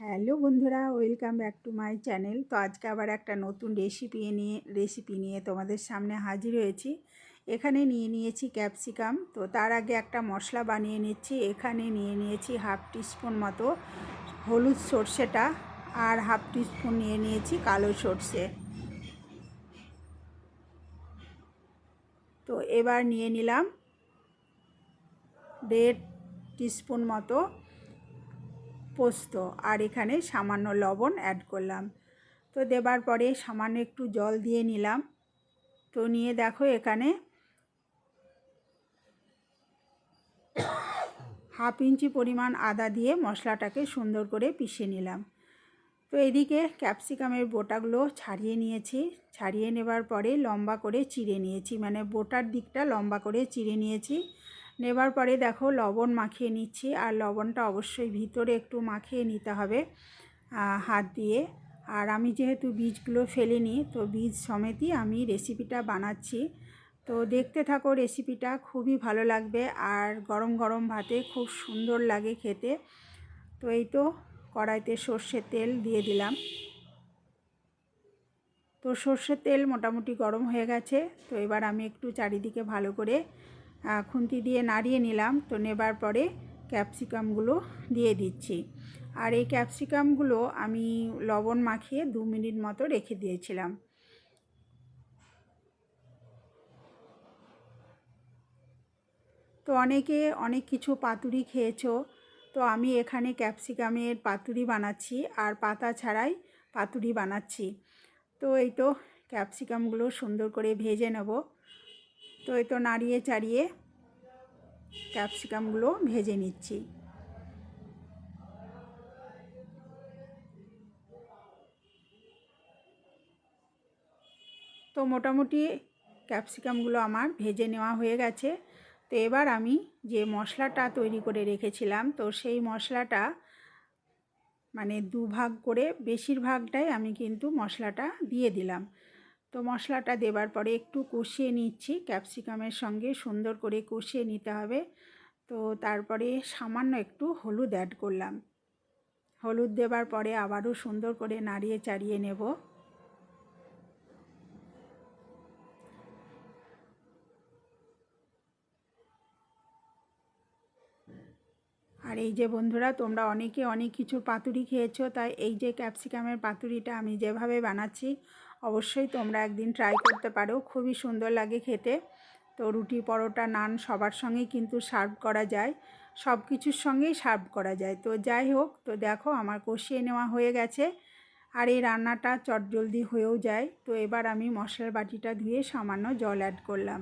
Hello বন্ধুরা, welcome back to my channel. তো আজকে আবার একটা নতুন রেসিপি নিয়ে রেসিপি নিয়ে তোমাদের সামনে হাজির হয়েছি। এখানে নিয়ে নিয়েছি ক্যাপসিকাম তো তার আগে একটা মশলা বানিয়ে নিচ্ছি। এখানে নিয়ে নিয়েছি হাফ টিস্পুন মতো হলুদ সর্ষেটা আর হাফ টিস্পুন নিয়ে নিয়েছি কালো সর্ষে। তো এবার নিয়ে নিলাম দেড় টিস্পুন মতো পোস্ত আর এখানে সামান্য লবণ অ্যাড করলাম। তো দেবার পরে সামান্য একটু জল দিয়ে নিলাম। তো নিয়ে দেখো এখানে হাফ ইঞ্চি পরিমাণ আদা দিয়ে মশলাটাকে সুন্দর করে পিষে নিলাম। তো এদিকে ক্যাপসিকামের বোটাগুলো ছাড়িয়ে নিয়েছি। ছাড়িয়ে নেবার পরে লম্বা করে চিড়ে নিয়েছি। মানে বোটার দিকটা লম্বা করে চিড়ে নিয়েছি। নেবার পরে দেখো লবণ মাখিয়ে নিচ্ছি আর লবণটা অবশ্যই ভিতরে একটু মাখিয়ে নিতে হবে হাত দিয়ে। আর আমি যেহেতু বীজগুলো ফেলিনি, তো বীজ সমেতই আমি রেসিপিটা বানাচ্ছি। তো দেখতে থাকো রেসিপিটা, খুবই ভালো লাগবে আর গরম গরম ভাতে খুব সুন্দর লাগে খেতে। তো এই তো কড়াইতে সর্ষের তেল দিয়ে দিলাম। তো সর্ষের তেল মোটামুটি গরম হয়ে গেছে, তো এবার আমি একটু চারিদিকে ভালো করে খুন্তি দিয়ে নাড়িয়ে নিলাম। তো নেবার পরে ক্যাপসিকামগুলো দিয়ে দিচ্ছি। আর এই ক্যাপসিকামগুলো আমি লবণ মাখিয়ে দু মিনিট মতো রেখে দিয়েছিলাম। তো অনেকে অনেক কিছু পাতুরি খেয়েছো। তো আমি এখানে ক্যাপসিকামের পাতুরি বানাচ্ছি আর পাতা ছাড়াই পাতুরি বানাচ্ছি। তো এই তো ক্যাপসিকামগুলো সুন্দর করে ভেজে নেব। তো তো নাড়িয়ে চাড়িয়ে ক্যাপসিকামগুলো ভেজে নিচ্ছি। তো মোটামুটি ক্যাপসিকামগুলো আমার ভেজে নেওয়া হয়ে গেছে। তো এবার আমি যে মশলাটা তৈরি করে রেখেছিলাম, তো সেই মশলাটা মানে দুভাগ করে বেশিরভাগটাই আমি কিন্তু মশলাটা দিয়ে দিলাম। তো মশলাটা দেবার পরে একটু কষিয়ে নিচ্ছি। ক্যাপসিকামের সঙ্গে সুন্দর করে কষিয়ে নিতে হবে। তো তারপরে সামান্য একটু হলুদ অ্যাড করলাম। হলুদ দেবার পরে আবারও সুন্দর করে নাড়িয়ে চাড়িয়ে নেব। আর এই যে বন্ধুরা, তোমরা অনেকে অনেক কিছু পাতুরি খেয়েছো, তাই এই যে ক্যাপসিকামের পাতুরিটা আমি যেভাবে বানাচ্ছি অবশ্যই তোমরা একদিন ট্রাই করতে পারো। খুবই সুন্দর লাগে খেতে। তো রুটি পরোটা নান সবার সঙ্গেই কিন্তু সার্ভ করা যায়। সব কিছুর সঙ্গেই সার্ভ করা যায়। তো যাই হোক, তো দেখো আমার কষিয়ে নেওয়া হয়ে গেছে। আর এই রান্নাটা চটজলদি হয়েও যায়। তো এবার আমি মশলার বাটিটা ধুয়ে সামান্য জল অ্যাড করলাম।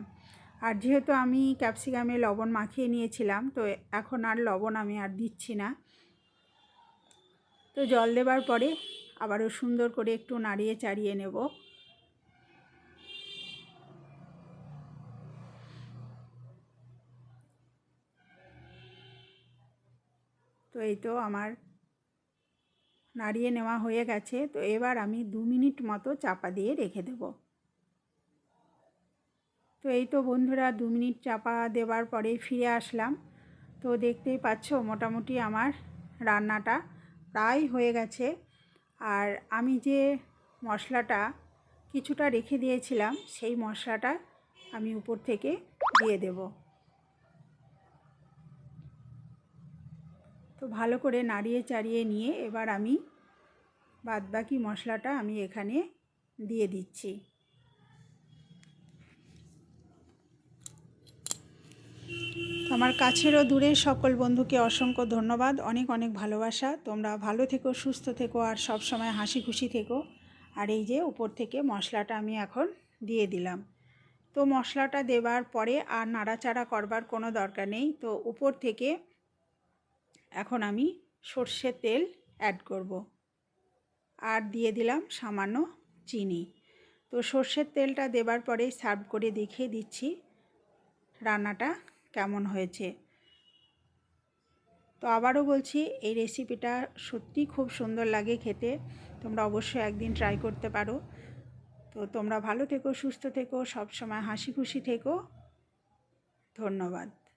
আর যেহেতু আমি ক্যাপসিকামে লবণ মাখিয়ে নিয়েছিলাম, তো এখন আর লবণ আমি আর দিচ্ছি না। তো জল দেবার পরে আবারও সুন্দর করে একটু নাড়িয়ে চাড়িয়ে নেব। তো এই তো আমার নাড়িয়ে নেওয়া হয়ে গেছে। তো এবার আমি দু মিনিট মতো চাপা দিয়ে রেখে দেব। তো এই তো বন্ধুরা, দু মিনিট চাপা দেওয়ার পরে ফিরে আসলাম। তো দেখতেই পাচ্ছ, মোটামুটি আমার রান্নাটা প্রায় হয়ে গেছে। আর আমি যে মশলাটা কিছুটা রেখে দিয়েছিলাম, সেই মশলাটা আমি উপর থেকে দিয়ে দেব। তো ভালো করে নাড়িয়ে চাড়িয়ে নিয়ে এবার আমি বাদবাকি মশলাটা আমি এখানে দিয়ে দিচ্ছি। আমার কাছেরও দূরে সকল বন্ধুকে অসংখ্য ধন্যবাদ। অনেক অনেক ভালোবাসা। তোমরা ভালো থেকো, সুস্থ থেকো, আর সব সময় হাসি খুশি থেকো। আর এই যে উপর থেকে মশলাটা আমি এখন দিয়ে দিলাম। তো মশলাটা দেবার পরে আর নাড়াচাড়া করবার কোনো দরকার নেই। তো উপর থেকে এখন আমি সর্ষের তেল অ্যাড করব। আর দিয়ে দিলাম সামান্য চিনি। তো সর্ষের তেলটা দেবার পরে সার্ভ করে দেখিয়ে দিচ্ছি। রান্নাটা কেমন হয়েছে। তো আবারও বলছি, এই রেসিপিটা সত্যি খুব সুন্দর লাগে খেতে। তোমরা অবশ্যই একদিন ট্রাই করতে পারো। তো তোমরা ভালো থেকো, সুস্থ থেকো, সবসময় হাসি খুশি থেকো। ধন্যবাদ।